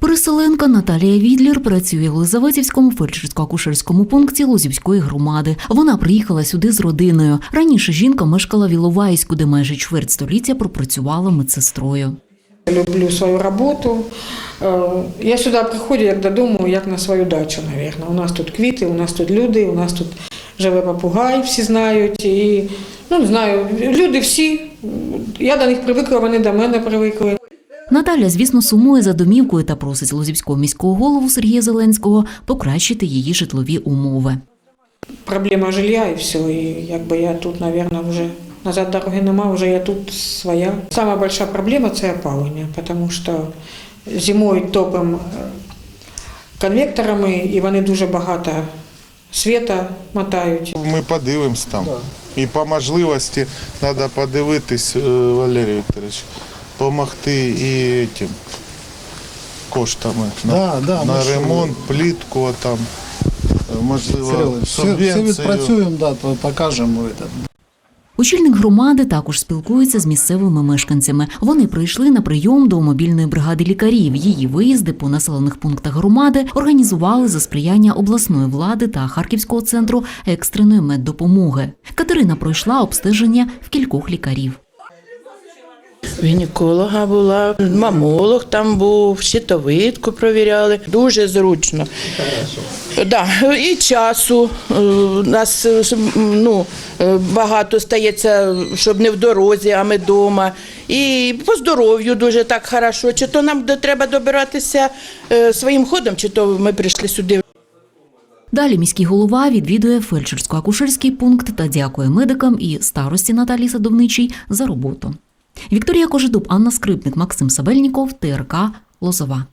Переселенка Наталія Відлір працює в Лизаветівському фельдшерсько-акушерському пункті Лозівської громади. Вона приїхала сюди з родиною. Раніше жінка мешкала в Іловайську, де майже чверть століття пропрацювала медсестрою. Люблю свою роботу. Е, Я сюди приходжу як додому, як на свою дачу, мабуть. У нас тут квіти, у нас тут люди, у нас тут живе попугай, всі знають. І, ну, знаю, люди всі. Я до них привикла, вони до мене привикли. Наталя, звісно, сумує за домівкою та просить Лозівського міського голову Сергія Зеленського покращити її житлові умови. Проблема жилья і все. І якби я тут, мабуть, вже назад дороги нема, вже я тут своя. Сама большая проблема це опалення, тому що зимою топимо е, конвекторами, і вони дуже багато світа мотають. Ми подивимось там. І по можливості треба подивитись, е, Валерій Вікторович, допомогти і тим коштами на, Да, да, на ми ремонт, плітку там, можливо, Кирило, все, все субвенцію. відпрацюємо, да, то покажемо. Очільник громади також спілкується з місцевими мешканцями. Вони прийшли на прийом до мобільної бригади лікарів. Її виїзди по населених пунктах громади організували за сприяння обласної влади та Харківського центру екстреної меддопомоги. Катерина пройшла обстеження в кількох лікарів. Гінеколога була, мамолог там був, щитовидку провіряли. Дуже зручно. Да, і часу е, у нас е, с- м, ну, е, багато стається, щоб не в дорозі, а ми вдома. І по здоров'ю дуже так хорошо. Чи то нам треба добиратися е, своїм ходом, чи то ми прийшли сюди Далі міський голова відвідує фельдшерсько-акушерський пункт та дякує медикам і старості Наталії Садовничій за роботу. Вікторія Кожедуб, Анна Скрипник, Максим Сабельніков, ТРК Лозова.